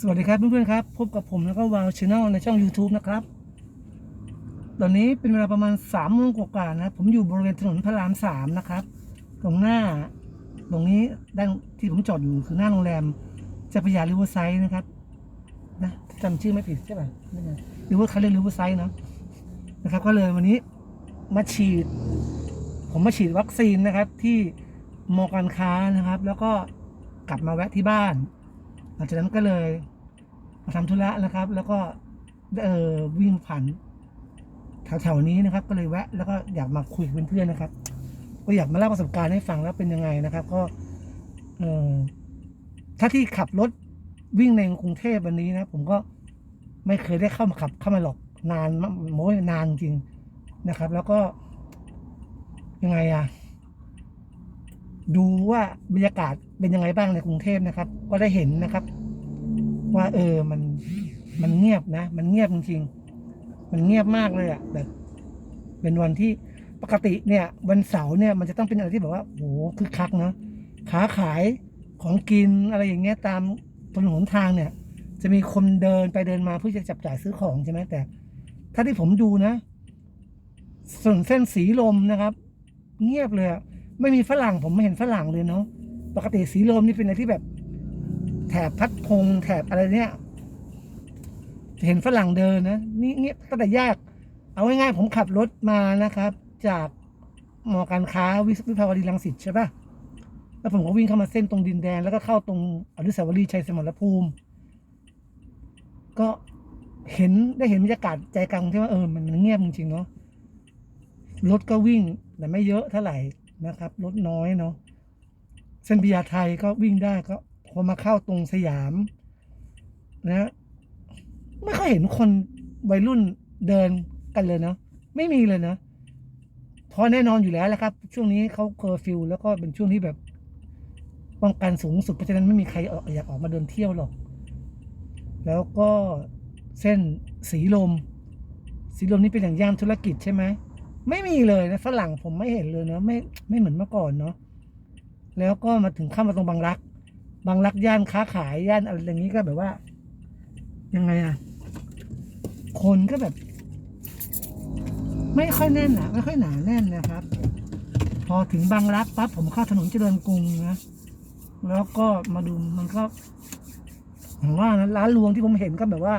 สวัสดีครับเพื่อนๆครับ พบกับผมแล้วก็วาวช n แนลในช่อง YouTube นะครับ ตอนนี้เป็นเวลาประมาณสามโมงกว่าๆนะ ผมอยู่บริเวณถนนพระรามสามนะครับ ตรงหน้า ตรงนี้ด้านที่ผมจอดอยู่คือหน้าโรงแรมเจ้าพยาริเวอร์ไซด์นะครับ นะจำชื่อไม่ผิดใช่ป่ะหรือว่าเขาเรียกริเวอร์ไซด์เนาะนะครับ ก็เลยวันนี้มาฉีด ผมมาฉีดวัคซีนนะครับ ที่มอการค้านะครับ แล้วก็กลับมาแวะที่บ้าน ลังจากนั้นก็เลยมาทำธุระนะครับ แล้วก็เออวิ่งผ่านแถวๆนี้นะครับ ก็เลยแวะ แล้วก็อยากมาคุยกับเพื่อนๆนะครับ ก็อยากมาเล่าประสบการณ์ให้ฟังแล้วเป็นยังไงนะครับ ก็เออถ้าที่ขับรถวิ่งในกรุงเทพวันนี้นะ ผมก็ไม่เคยได้เข้ามาขับเข้ามาหรอกนานโม้ยนานจริงนะครับ แล้วก็ยังไงอะดูว่าบรรยากาศเป็นยังไงบ้างในกรุงเทพนะครับ ก็ได้เห็นนะครับ ว่า เออมันมันเงียบนะ มันเงียบจริงๆมันเงียบมากเลยอะแบบเป็นวันที่ปกติเนี่ย วันเสาร์เนี่ยมันจะต้องเป็นอะไรที่แบบว่าโหคึกคักเนาะค้าขายของกินอะไรอย่างเงี้ยตามถนนหนทางเนี่ย จะมีคนเดินไปเดินมาเพื่อจะจับจ่ายซื้อของใช่ไหมแต่ ถ้าที่ผมดูนะ ส่วนเส้นสีลมนะครับ เงียบเลยไม่มีฝรั่งผมไม่เห็นฝรั่งเลยเนาะปกติสีลมนี่เป็นอะไรที่แบบ แถบพัดพงแถบอะไรเนี่ยเห็นฝรั่งเดินนะนี่เงียตั้งแต่แยก เอาง่ายๆผมขับรถมานะครับ จากมอการค้าวิวิภาวดีรังสิตใช่ปะแล้วผมก็วิ่งเข้ามาเส้นตรงดินแดง แล้วก็เข้าตรงอนุสาวรีย์ชัยสมรภูมิ ก็เห็นได้เห็นบรรยากาศใจกลางที่ว่าเออมันเงียบจริงๆเนาะรถก็วิ่งแต่ไม่เยอะเท่าไหร่นะครับรถน้อยเนาะเส้นพิยาไทยก็วิ่งได้ก็ พอมาเข้าตรงสยามนะไม่ค่อยเห็นคนวัยรุ่นเดินกันเลยเนาะไม่มีเลยนะเพราะแน่นอนอยู่แล้วแหละครับ ช่วงนี้เขาเคอร์ฟิวแล้วก็เป็นช่วงที่แบบป้องกันสูงสุดเพราะฉะนั้นไม่มีใครออกอยากออกมาเดินเที่ยวหรอก แล้วก็เส้นสีลม สีลมนี่เป็นอย่างย่านธุรกิจใช่ไหมไม่มีเลยนะฝรั่งผมไม่เห็นเลยเนาะไม่ไม่เหมือนเมื่อก่อนเนาะแล้วก็มาถึงเข้ามาตรงบางรัก บางรักย่านค้าขายย่านอะไรอย่างนี้ก็แบบว่า ยังไงอะคนก็แบบ ไม่ค่อยแน่นอะไม่ค่อยหนาแน่นนะครับ พอถึงบางรักปั๊บผมเข้าถนนเจริญกรุงนะแล้วก็มาดูมันก็ผมว่านะร้านรวงที่ผมเห็นก็แบบว่า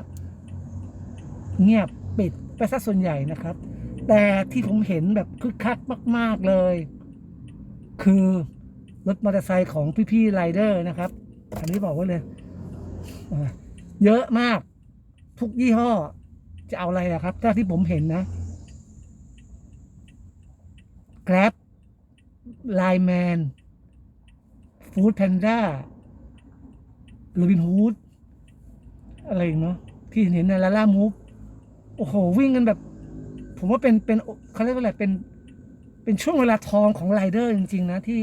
เงียบปิดไปซะส่วนใหญ่นะครับ แต่ที่ผมเห็นแบบคึกคักมาก ๆเลย คือ รถมอเตอร์ไซค์ของพี่ๆไรเดอร์นะครับ อันนี้บอกไว้เลย เยอะมาก ทุกยี่ห้อ จะเอาอะไรอะครับ ถ้าที่ผมเห็นนะ Grab Line Man Food Panda โรบินฮูดอะไรเนาะที่เห็นในลาล่ามูฟโอ้โห วิ่งกันแบบ ผมว่าเป็นเป็นเขาเรียกว่าอะไรเป็นเป็นช่วงเวลาทองของไรเดอร์จริง ๆ นะที่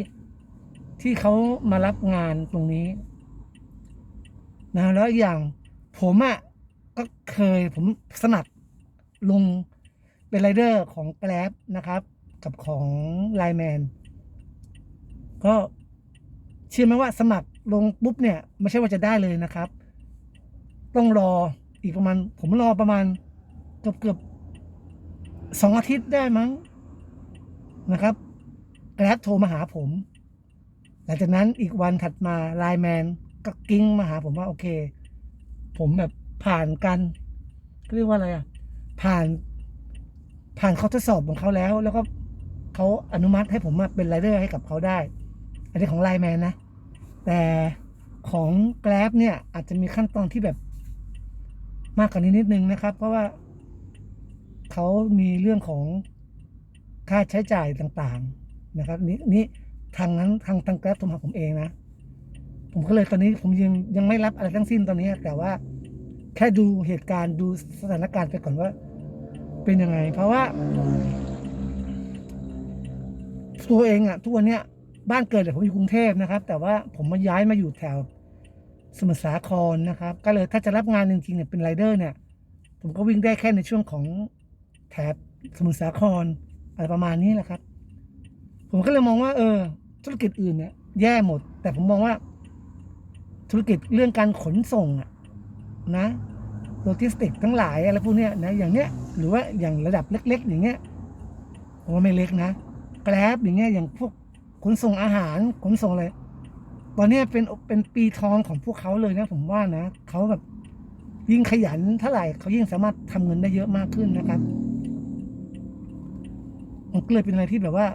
ที่เขามารับงานตรงนี้ นะแล้วอีกอย่าง ผมอะ่ะก็เคยผมสมัครลงเป็นไรเดอร์ของ g ก a b นะครับ กับของไลแมนก็เชื่อไหมว่าสมัครลงปุ๊บเนี่ย ไม่ใช่ว่าจะได้เลยนะครับ ต้องรออีกประมาณ ผมรอประมาณเกือบเกือบสองอาทิตย์ได้มั้งนะครับแกร็บโทรมาหาผม หลังจากนั้นอีกวันถัดมาไลแมนก็กิ้งมาหาผมว่าโอเค ผมแบบผ่านกันเรียกว่าอะไรอะ ผ่านผ่านเขาทดสอบของเขาแล้ว แล้วก็เขาอนุมัติให้ผมมาเป็นไรเดอร์ให้กับเขาได้ อันนี้ของไลแมนนะ แต่ของแกลบเนี่ย อาจจะมีขั้นตอนที่แบบมากกว่านี้นิดนึงนะครับ เพราะว่าเขามีเรื่องของค่าใช้จ่ายต่างๆ นะครับ นี่นี่ ทางนั้นทางทางแกลบโทรมาหาผมเองนะ ผมก็เลยตอนนี้ผมยังยังไม่รับอะไรทั้งสิ้นตอนนี้ แต่ว่าแค่ดูเหตุการณ์ดูสถานการณ์ไปก่อนว่า เป็นยังไง เพราะว่าตัวเองอะทุกวันเนี้ยบ้านเกิดผมอยู่กรุงเทพนะครับ แต่ว่าผมมาย้ายมาอยู่แถวสมุทรสาครนะครับ ก็เลยถ้าจะรับงานจริงๆเนี่ยเป็นไรเดอร์เนี่ย ผมก็วิ่งได้แค่ในช่วงของแถบสมุทรสาครอะไรประมาณนี้แหละครับ ผมก็เลยมองว่า เออ ธุรกิจอื่นเนี่ยแย่หมด แต่ผมมองว่า ธุรกิจเรื่องการขนส่งอะนะโลจิสติกทั้งหลายอะไรพวกเนี้ยนะอย่างเนี้ยหรือว่าอย่างระดับเล็ก ๆ อย่างเงี้ยผมว่าไม่เล็กนะแกร็บอย่างเงี้ยอย่างพวกขนส่งอาหารขนส่งอะไรตอนนี้เป็นเป็นปีทองของพวกเขาเลยนะ ผมว่านะเขาแบบยิ่งขยันเท่าไหร่เขายิ่งสามารถทำเงินได้เยอะมากขึ้นนะครับมันก็เลยเป็นอะไรที่แบบว่า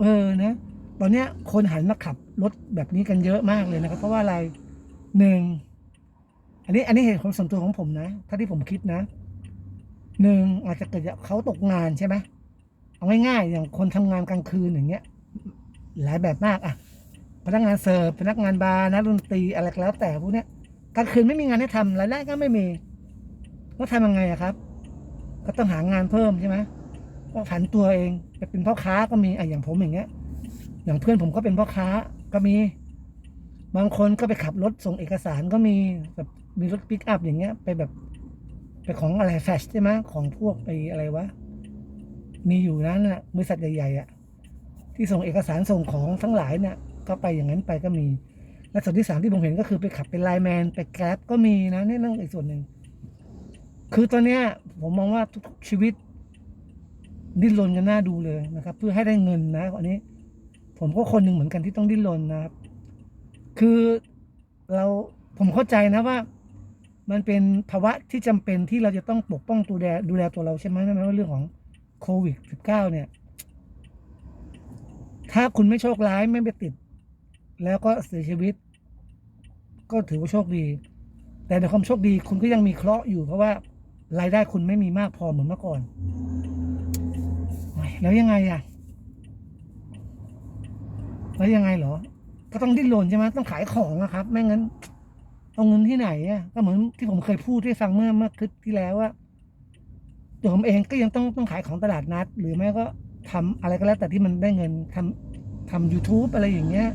เออนะ ตอนนี้คนหันมาขับรถแบบนี้กันเยอะมากเลยนะครับ เพราะว่าอะไรหนึ่งอันนี้อันนี้เหตุผลส่วนตัวของผมนะถ้าที่ผมคิดนะหนึ่งอาจจะเกิดจากเขาตกงานใช่ไหมเอาง่ายๆอย่างคนทำงานกลางคืนอย่างเงี้ย หลายแบบมากอะพนักงานเสิร์ฟพนักงานบาร์นักดนตรีอะไรก็แล้วแต่พวกเนี้ยกลางคืนไม่มีงานให้ทำรายได้ก็ไม่มีแล้วทำยังไงอะครับ ก็ต้องหางานเพิ่มใช่ไหมก็ผันตัวเองไปเป็นพ่อค้าก็มีอะอย่างผมอย่างเงี้ย อย่างเพื่อนผมก็เป็นพ่อค้าก็มี บางคนก็ไปขับรถส่งเอกสารก็มีแบบมีรถปิกอัพอย่างเงี้ย ไปแบบไปของอะไรแฟชใช่ไหมของพวกไอ้อะไรวะ มีอยู่นะน่ะบริษัทใหญ่ๆอะ ที่ส่งเอกสารส่งของทั้งหลายเนี่ยก็ไปอย่างนั้นไปก็มี และส่วนที่สามที่ผมเห็นก็คือไปขับเป็นไลแมนไปแกร็บก็มีนะนี่นั่งอีกส่วนหนึ่งคือตอนเนี้ยผมมองว่าทุกชีวิตดิ้นรนกันหน้าดูเลยนะครับ เพื่อให้ได้เงินนะอันนี้ ผมก็คนหนึ่งเหมือนกันที่ต้องดิ้นรนนะครับ คือเราผมเข้าใจนะว่า มันเป็นภาวะที่จำเป็นที่เราจะต้องปกป้องตัวแลดูแลตัวเราใช่ไหมใช่ไหมว่าเรื่องของโควิด -19 เนี่ย ถ้าคุณไม่โชคร้ายไม่ไปติด แล้วก็เสียชีวิต ก็ถือว่าโชคดี แต่ในความโชคดีคุณก็ยังมีเคราะห์อยู่เพราะว่ารายได้คุณไม่มีมากพอเหมือนเมื่อก่อน แล้วยังไงอะ แล้วยังไงเหรอ ก็ต้องดิ้นรนใช่ไหมต้องขายของนะครับ ไม่งั้นเอาเงินที่ไหนอะก็เหมือนที่ผมเคยพูดให้ฟังเมื่อเมื่อคลิปที่แล้วว่าตัวผมเองก็ยังต้องต้องขายของตลาดนัด หรือไม่ก็ทำอะไรก็แล้ว แต่ที่มันได้เงินทำทำ YouTube อะไรอย่างเงี้ย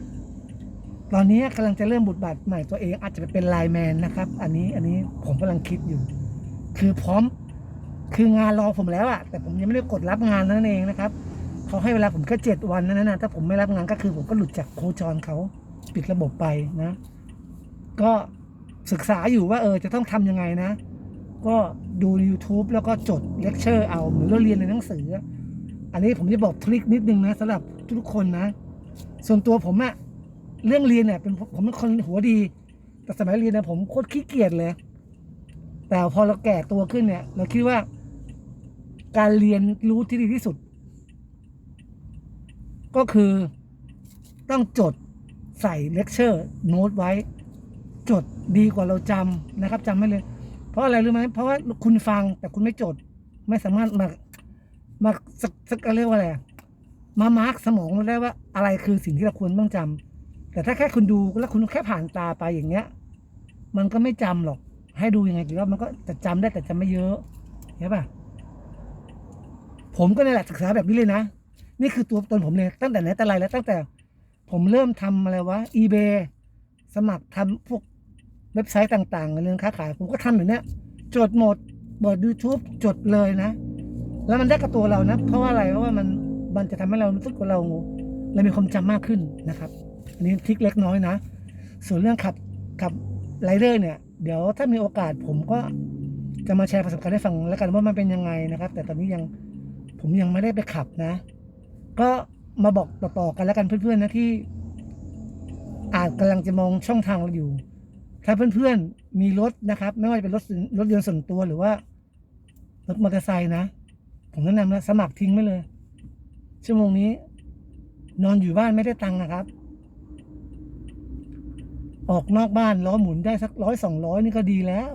ตอนนี้กำลังจะเริ่มบทบาทใหม่ตัวเองอาจจะไปเป็นไลน์แมนนะครับ อันนี้อันนี้ผมกำลังคิดอยู่ คือพร้อมคืองานรอผมแล้วอะแต่ผมยังไม่ได้กดรับงานนั่นเองนะครับ เขาให้เวลาผมแค่เจ็ดวันนั้นนะถ้าผมไม่รับงานก็คือผมก็หลุดจากโคจรเขาปิดระบบไปนะ ก็ศึกษาอยู่ว่าเออจะต้องทำยังไงนะ ก็ดู YouTube แล้วก็จดเลคเชอร์เอาเหมือนเราเรียนในหนังสือ อันนี้ผมจะบอกทริคนิดนึงนะสำหรับทุกคนนะ ส่วนตัวผมอะเรื่องเรียนเนี่ยเป็นผมเป็นคนหัวดี แต่สมัยเรียนนะผมโคตรขี้เกียจเลย แต่พอเราแก่ตัวขึ้นเนี่ย เราคิดว่า การเรียนรู้ที่ดีที่สุด ก็คือต้องจดใส่เลคเชอร์โน้ตไว้ จดดีกว่าเราจำนะครับจำไม่เลย เพราะอะไรรู้ไหมเพราะว่าคุณฟังแต่คุณไม่จด ไม่สามารถมามาสักสักเรียกว่าอะไรมามาร์กสมองเราได้ว่าอะไรคือสิ่งที่เราควรต้องจำแต่ถ้าแค่คุณดูแล้วคุณแค่ผ่านตาไปอย่างเงี้ย มันก็ไม่จำหรอก ให้ดูยังไงกี่รอบมันก็จะจำได้แต่จำไม่เยอะเห็นปะผมก็ในแหละศึกษาแบบนี้เลยนะ นี่คือตัวตนผมเลยตั้งแต่ไหนแต่ไรแล้วตั้งแต่ ผมเริ่มทำอะไรวะ eBay สมัครทำพวกเว็บไซต์ต่างๆเรื่องค้าขาย ผมก็ทำอย่างเนี้ยจดหมดเปิด YouTube จดเลยนะ แล้วมันได้กับตัวเรานะ เพราะว่าอะไรเพราะว่ามันมันจะทำให้เรารู้สึกว่าเราเรามีความจำมากขึ้นนะครับ อันนี้ทิกเล็กน้อยนะ ส่วนเรื่องขับขับไรเดอร์เนี่ย เดี๋ยวถ้ามีโอกาสผมก็จะมาแชร์ประสบการณ์ให้ฟังแล้วกันว่ามันเป็นยังไงนะครับ แต่ตอนนี้ยังผมยังไม่ได้ไปขับนะ ก็มาบอกต่อๆกันแล้วกันเพื่อนๆนะที่ อาจกำลังจะมองช่องทางเราอยู่ ถ้าเพื่อนๆมีรถนะครับ ไม่ว่าจะเป็นรถรถยนต์ส่วนตัวหรือว่ารถมอเตอร์ไซค์นะผมแนะนำนะสมัครทิ้งไว้เลย ชั่วโมงนี้ นอนอยู่บ้านไม่ได้ตังค์นะครับ ออกนอกบ้านล้อหมุนได้สักร้อยสองร้อยนี่ก็ดีแล้ว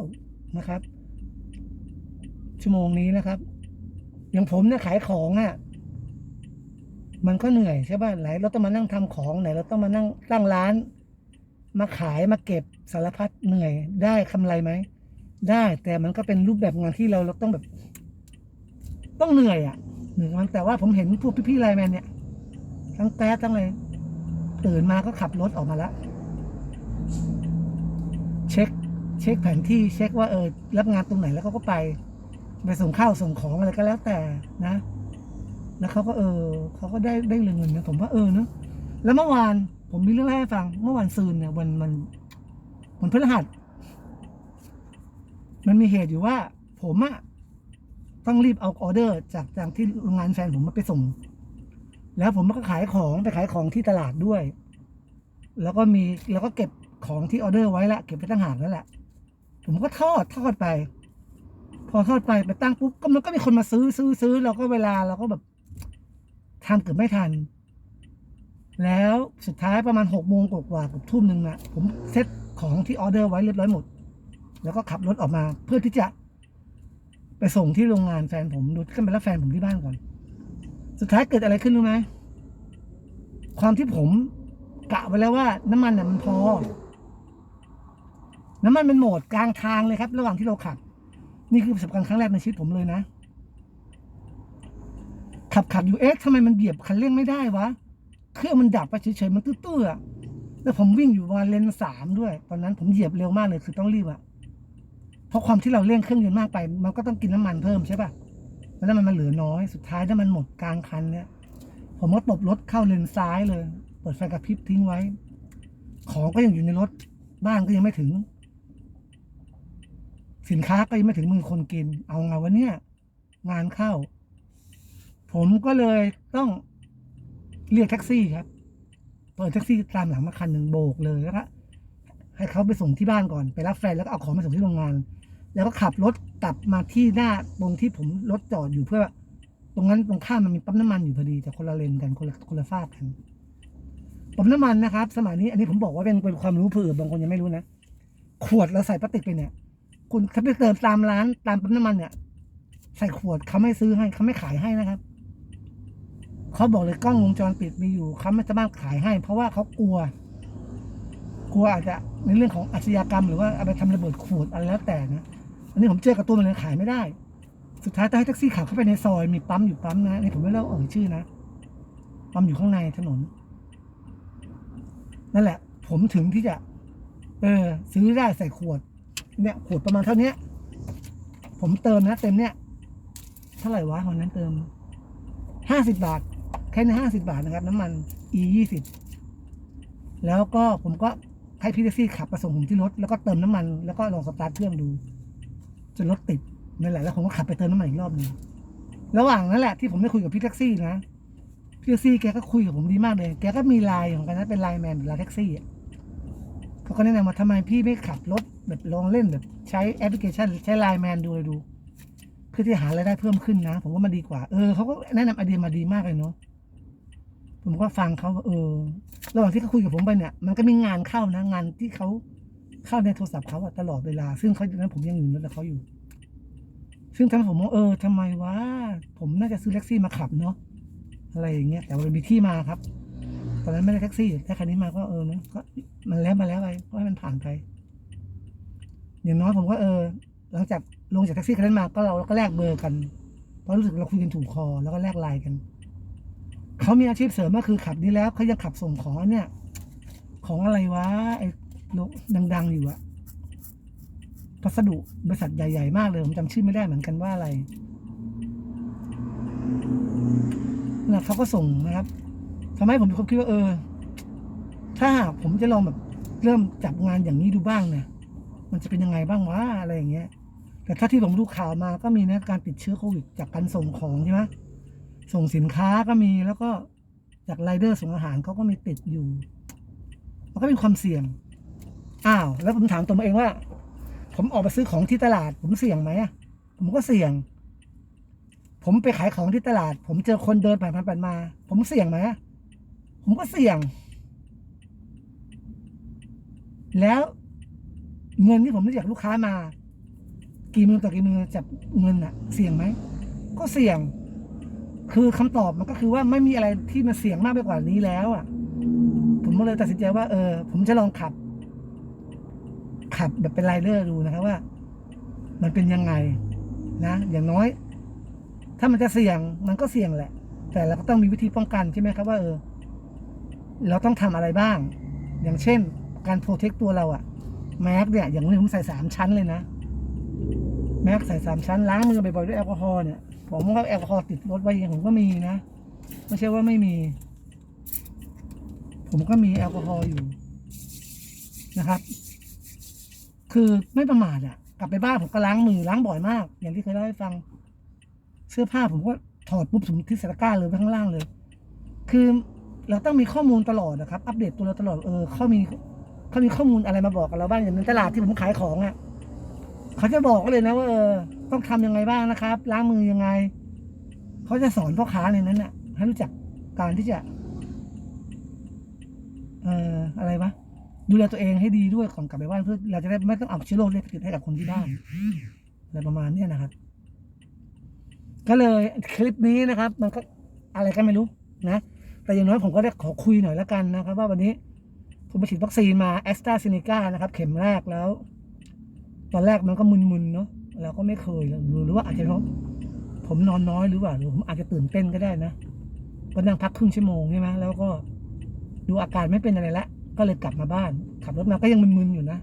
นะครับ ชั่วโมงนี้นะครับ อย่างผมเนี่ยขายของอะ่ะ มันก็เหนื่อยใช่ป่ะไหนเราต้องมานั่งทำของไหนเราต้องมานั่งตั้งร้าน มาขายมาเก็บสารพัดเหนื่อยได้กำไรไหมได้แต่มันก็เป็นรูปแบบงานที่เราเราต้องแบบ ต้องเหนื่อยอะ่ะเหนื่อยมันแต่ว่าผมเห็นพวกพี่ๆไลแมนเนี่ยทั้งแต๊ดทั้งอะไรตื่นมาก็ขับรถออกมาแล้วเช็ค เช็คแผนที่เช็คว่าเออรับงานตรงไหนแล้วเขาก็ไป ไปส่งข้าวส่งของอะไรก็แล้วแต่นะ แล้วเขาก็เออเขาก็ได้ได้เงินนะผมว่าเออเนอะแล้วเมื่อวานผมมีเรื่องเล่าให้ฟัง เมื่อวานซืนเนี่ยวันมันวันพฤหัส มันมีเหตุอยู่ว่า ผมอะต้องรีบเอาออเดอร์ จากจากที่โรงงานแฟนผมมาไปส่ง แล้วผมก็ขายของไปขายของที่ตลาดด้วย แล้วก็มีแล้วก็เก็บของที่ออเดอร์ไว้ละเก็บไปตั้งหากแล้วแหละผมก็ทอดทอดไป พอทอดไปไปตั้งปุ๊บก็มันก็มีคนมาซื้อซื้อซื้อเราก็เวลาเราก็แบบ ทำเกือบไม่ทัน แล้วสุดท้ายประมาณหกโมงกว่าๆกับทุ่มหนึ่งนะผมเซ็ตของที่ออเดอร์ไว้เรียบร้อยหมด แล้วก็ขับรถออกมาเพื่อที่จะ ไปส่งที่โรงงานแฟนผมดูขึ้นไปรับแฟนผมที่บ้านก่อน สุดท้ายเกิดอะไรขึ้นรู้ไหมความที่ผมกะไว้แล้วว่า น้ำมันน่ะมันพอ น้ำมันมันหมดกลางทางเลยครับ ระหว่างที่เราขับ นี่คือประสบการณ์ครั้งแรกในชีวิตผมเลยนะ ขับขับอยู่เอ๊ะทำไมมันเบียบคันเร่งไม่ได้วะ เครื่องมันดับไปเฉยๆมันตื้อๆแล้วผมวิ่งอยู่ประมาณเลนสามด้วย ตอนนั้นผมเหยียบเร็วมากเลยคือต้องรีบอะเพราะความที่เราเร่งเครื่องยนต์มากไป มันก็ต้องกินน้ำมันเพิ่มใช่ปะแล้วน้ำมันมันเหลือน้อยสุดท้ายน้ำมันหมดกลางคันเนี่ย ผมก็ตบรถเข้าเลนซ้ายเลย เปิดไฟกระพริบทิ้งไว้ ของก็ยังอยู่ในรถบ้านก็ยังไม่ถึง สินค้าก็ยังไม่ถึงมือคนกิน เอาไงวะเนี่ยงานเข้า ผมก็เลยต้องเรียกแท็กซี่ครับเปิดแท็กซี่ตามหลังมาคันหนึ่งโบกเลยแล้วก็ให้เขาไปส่งที่บ้านก่อนไปรับแฟนแล้วก็เอาของไปส่งที่โรงงาน แล้วก็ขับรถกลับมาที่หน้าตรงที่ผมรถจอดอยู่เพื่อ ตรงนั้นตรงข้ามมันมีปั๊มน้ำมันอยู่พอดีแต่คนละเลนกันคนละคนละฟากกันปั๊มน้ำมันนะครับ สมัยนี้อันนี้ผมบอกว่าเป็นเป็นความรู้เผื่อบางคนยังไม่รู้นะขวดเราใส่พลาสติกไปเนี่ย คุณถ้าไปเติมตามร้านตามปั๊มน้ำมันเนี่ย ใส่ขวดเขาไม่ซื้อให้เขาไม่ขายให้นะครับ เขาบอกเลยกล้องวงจรปิดมีอยู่เขาไม่สามารถขายให้ เพราะว่าเขากลัว กลัวอาจจะในเรื่องของอาชญากรรม หรือว่าเอาไปทำระเบิดขวดอะไรแล้วแต่นะอันนี้ผมเจอกับตัวมันเลยขายไม่ได้ สุดท้ายต้องให้แท็กซี่ขับเข้าไปในซอยมีปั๊มอยู่ปั๊มนะนี่ผมไม่เล่าเอ่ยชื่อนะปั๊มอยู่ข้างในถนน นั่นแหละ ผมถึงที่จะ เออ ซื้อได้ใส่ขวด เนี่ย ขวดประมาณเท่านี้ผมเติมนะเต็มเนี่ยเท่าไหร่วะวันนั้นเติมห้าสิบบาท แค่ในห้าสิบาทนะครับ น้ำมัน e ยี่สิบแล้วก็ผมก็ให้พี่แท็กซี่ขับมาส่งผมที่รถ แล้วก็เติมน้ำมันแล้วก็ลองสตาร์ทเครื่องดู จนรถติดนั่นแหละแล้วผมก็ขับไปเติมน้ำมันอีกรอบหนึ่งระหว่างนั้นแหละที่ผมได้คุยกับพี่แท็กซี่นะพี่แท็กซี่แกก็คุยกับผมดีมากเลย แกก็มีไลน์ของกันนะเป็นไลน์แมนหรือไลน์แท็กซี่อะเขาก็แนะนำว่าทำไมพี่ไม่ขับรถแบบลองเล่นแบบใช้แอปพลิเคชัน ใช้ไลน์แมนดูเลยดู เพื่อที่หารายได้เพิ่มขึ้นนะ ผมว่ามันดีกว่า เออเขาก็แนะนำไอเดียมาดีมากเลยเนาะ ผมก็ฟังเขาเออระหว่างที่เขาคุยกับผมไปเนี่ย มันก็มีงานเข้านะงานที่เขาเข้าในโทรศัพท์เขาอะตลอดเวลา ซึ่งเขาตอนนั้นผมยังอยู่ในรถกับเขาอยู่ ซึ่งทำให้ผมมองเออทำไมวะผมน่าจะซื้อแท็กซี่มาขับเนาะอะไรอย่างเงี้ยแต่ว่ามันมีที่มาครับ ตอนนั้นไม่ได้แท็กซี่แต่คันนี้มาก็เออเนะก็มันแล้วมาแล้วไปก็ให้มันผ่านไปอย่างน้อยผมก็เออ หลังจากลงจากแท็กซี่คันนั้นมาก็เราก็แลกเบอร์กันเพราะรู้สึกเราคุยกันถูกคอแล้วก็แลกไลน์กัน เขามีอาชีพเสริมก็คือขับนี้แล้วเขายังขับส่งของเนี่ย ของอะไรวะไอ้โลดังๆอยู่อะพัสดุบริษัทใหญ่ ๆ มากเลยผมจำชื่อไม่ได้เหมือนกันว่าอะไรนะเขาก็ส่งนะครับทำให้ผมมีความคิดว่าเออ ถ้าหากผมจะลองแบบเริ่มจับงานอย่างนี้ดูบ้างเนี่ยมันจะเป็นยังไงบ้างวะอะไรอย่างเงี้ย แต่ถ้าที่ผมดูข่าวมาก็มีนะการติดเชื้อโควิดจากการส่งของใช่ไหม ส่งสินค้าก็มีแล้วก็จากไรเดอร์ส่งอาหารเขาก็มีติดอยู่ มันก็เป็นความเสี่ยง อ้าว แล้วผมถามตัวเองว่า ผมออกไปซื้อของที่ตลาด ผมเสี่ยงไหมผมก็เสี่ยง ผมไปขายของที่ตลาด ผมเจอคนเดินผ่านไปผ่านมา ผมเสี่ยงไหมผมก็เสี่ยง แล้วเงินที่ผมได้จากลูกค้ามา กี่มือต่อกี่มือจับเงินอะเสี่ยงไหมก็เสี่ยง คือคำตอบมันก็คือว่าไม่มีอะไรที่มันเสี่ยงมากไปกว่านี้แล้วอะผมก็เลยตัดสินใจว่า เออ ผมจะลองขับ ขับแบบเป็นไรเดอร์ดูนะครับว่า มันเป็นยังไง นะอย่างน้อย ถ้ามันจะเสี่ยงมันก็เสี่ยงแหละ แต่เราก็ต้องมีวิธีป้องกันใช่ไหมครับว่าเออ เราต้องทำอะไรบ้าง อย่างเช่น การโปรเทคตัวเราอะแม็กเนี่ย อย่างนี้ผมใส่สามชั้นเลยนะแม็กใส่สามชั้นล้างมือบ่อยๆด้วยแอลกอฮอล์เนี่ย ผมก็แอลกอฮอล์ติดรถไว้อย่างผมก็มีนะ ไม่ใช่ว่าไม่มี ผมก็มีแอลกอฮอล์อยู่นะครับ คือไม่ประมาทอะกลับไปบ้านผมก็ล้างมือล้างบ่อยมาก อย่างที่เคยเล่าให้ฟัง เสื้อผ้าผมก็ถอดปุ๊บผมที่ใสตะกร้าเลยไปข้างล่างเลย คือเราต้องมีข้อมูลตลอดนะครับ อัปเดตตัวเราตลอด เออเขามีเขามีข้อมูลอะไรมาบอกกับเราบ้างอย่างในตลาดที่ผมขายของอะ เขาจะบอกเลยนะว่าเออ ต้องทำยังไงบ้างนะครับ ล้างมือยังไง เขาจะสอนพ่อค้าในนั้นน่ะ ให้รู้จักการที่จะ เอ่ออะไรวะดูแลตัวเองให้ดีด้วยก่อนกลับไปบ้านเพื่อเราจะได้ไม่ต้องเอาเชื้อโรคเนี่ยไปติดให้กับคนที่บ้านอะไรประมาณนี้นะครับ ก็เลยคลิปนี้นะครับ มันก็อะไรก็ไม่รู้นะแต่อย่างน้อยผมก็ได้ขอคุยหน่อยแล้วกันนะครับ ว่าวันนี้ผมไปฉีดวัคซีนมาแอสตราเซเนกานะครับ เข็มแรกแล้ว ตอนแรกมันก็มึนๆเนาะ เราก็ไม่เคยหรือว่าอาจจะเพราะผมนอนน้อยหรือว่าหรือผมอาจจะตื่นเต้นก็ได้นะก็นั่งพักครึ่งชั่วโมงใช่ไหมแล้วก็ดูอาการไม่เป็นอะไรละ ก็เลยกลับมาบ้าน ขับรถมาก็ยังมึนๆอยู่นะ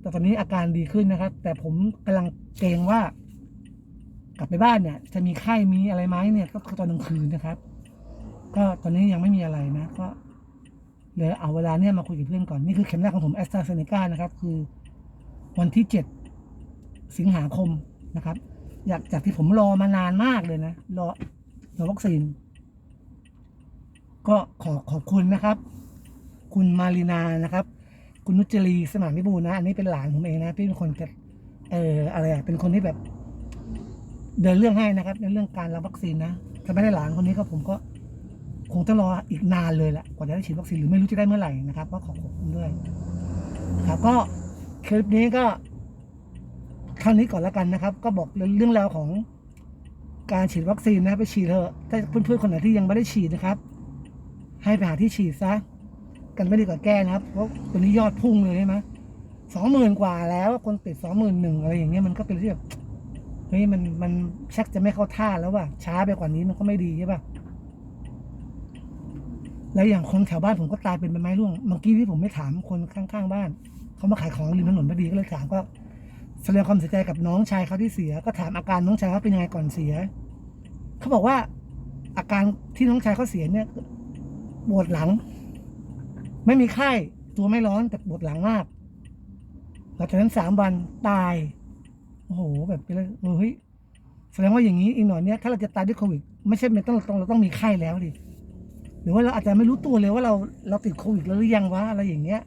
แต่ตอนนี้อาการดีขึ้นนะครับ แต่ผมกำลังเกรงว่า กลับไปบ้านเนี่ย จะมีไข้มีอะไรไหมเนี่ย ก็ตอนกลางคืนนะครับ ก็ตอนนี้ยังไม่มีอะไรนะ ก็เลยเอาเวลาเนี่ยมาคุยกับเพื่อนก่อน นี่คือเข็มแรกของผมแอสตราเซเนกานะครับ คือวันที่เจ็ด สิงหาคมนะครับ อยากจากที่ผมรอมานานมากเลยนะ รอรอวัคซีน ก็ขอขอบคุณนะครับ คุณมารีนานะครับ คุณนุจรีสมานวิบูลนะ อันนี้เป็นหลานผมเองนะที่เป็นคนจะเอออะไรอะเป็นคนที่แบบ เดินเรื่องให้นะครับ ในเรื่องการรับวัคซีนนะถ้าไม่ได้หลานคนนี้ก็ผมก็คงต้องรออีกนานเลยแหละกว่าจะได้ฉีดวัคซีนหรือไม่รู้จะได้เมื่อไหร่นะครับ ก็ขอบคุณด้วย ครับก็คลิปนี้ก็ ท่านี้ก่อนแล้วกันนะครับ ก็บอกเรื่องราวของการฉีดวัคซีนนะไปฉีดเถอะถ้าเพื่อนๆคนไหนที่ยังไม่ได้ฉีดนะครับ ให้ไปหาที่ฉีดซะกันไม่ดีกว่าแก้นะครับ เพราะตัวนี้ยอดพุ่งเลยใช่ไหมสองหมื่นกว่าแล้วคนติดสองหมื่นหนึ่งอะไรอย่างเงี้ยมันก็เป็นเรื่องเฮ้ยมันมันชักจะไม่เข้าท่าแล้วว่ะช้าไปกว่านี้มันก็ไม่ดีใช่ป่ะแล้วอย่างคนแถวบ้านผมก็ตายเป็นใบไม้ร่วงเมื่อกี้ที่ผมไม่ถามคนข้างๆบ้านเขามาขายของริมถนนพอดีก็เลยถามก็ แสดงความเสียใจกับน้องชายเขาที่เสีย ก็ถามอาการน้องชายเขาเป็นยังไงก่อนเสีย เขาบอกว่าอาการที่น้องชายเขาเสียเนี่ยปวดหลัง ไม่มีไข้ตัวไม่ร้อนแต่ปวดหลังมากหลังจากนั้นสามวันตายโอ้โหแบบเป็นเลยเออเฮ้ยแสดงว่าอย่างนี้อีกหน่อยเนี้ยถ้าเราจะตายด้วยโควิดไม่ใช่ไม่ต้องต้องเราต้องมีไข้แล้วดิหรือว่าเราอาจจะไม่รู้ตัวเลยว่าเราเราติดโควิดแล้วหรือยังวะอะไรอย่างเงี้ย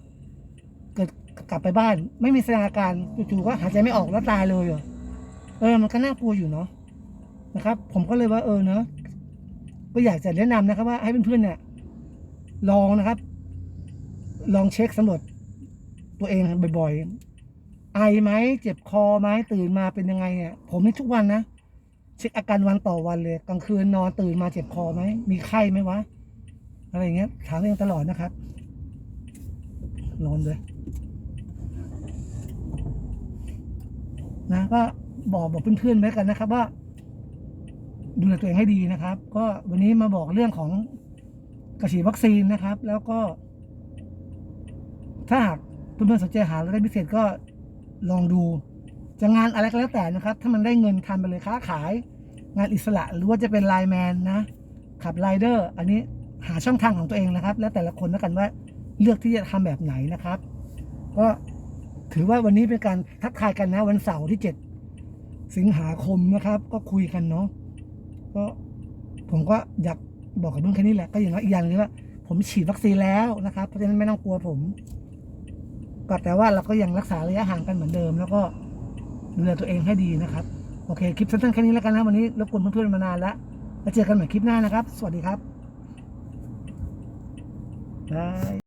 กลับไปบ้าน ไม่มีแสดงอาการจู่ๆก็หายใจไม่ออกแล้วตายเลยเหรอเออ มันก็น่ากลัวอยู่เนาะนะครับ ผมก็เลยว่าเออเนาะก็อยากจะแนะนำนะครับ ว่าให้เพื่อนๆเนี่ย ลองนะครับ ลองเช็คสำรวจตัวเองบ่อยๆ ไอไหมเจ็บคอไหมตื่นมาเป็นยังไงเนี่ยผมนี่ทุกวันนะเช็คอาการวันต่อวันเลยกลางคืนนอนตื่นมาเจ็บคอไหมมีไข้ไหมวะอะไรเงี้ยถามตัวเองตลอดนะครับนอนเลย นะก็บอกบอกเพื่อนๆไว้กันนะครับ ว่า ดูแลตัวเองให้ดีนะครับ ก็วันนี้มาบอกเรื่องของกระฉีดวัคซีนนะครับ แล้วก็ ถ้าหากเพื่อนๆสนใจหารายได้พิเศษก็ลองดูจะงานอะไรก็แล้วแต่นะครับ ถ้ามันได้เงินทำไปเลยค้าขาย งานอิสระหรือว่าจะเป็นไลน์แมนนะ ขับไรเดอร์ อันนี้หาช่องทางของตัวเองนะครับ แล้วแต่ละคนแล้วกันว่าเลือกที่จะทำแบบไหนนะครับ ก็ ถือว่าวันนี้เป็นการทักทายกันนะวันเสาร์ที่เจ็ดสิงหาคมนะครับ ก็คุยกันเนาะก็ผมก็อยากบอกกับเพื่อนแค่นี้แหละก็อย่างน้อยอีกอย่างนึงว่า ผมฉีดวัคซีนแล้วนะครับเพราะฉะนั้นไม่ต้องกลัวผมก็แต่ว่าเราก็ยังรักษาระยะห่างกันเหมือนเดิม แล้วก็ดูแลตัวเองให้ดีนะครับ โอเค คลิปสั้นๆแค่นี้แล้วกันนะวันนี้รบกวนเพื่อนๆมานานแล้วแล้วเจอกันใหม่คลิปหน้านะครับ สวัสดีครับบาย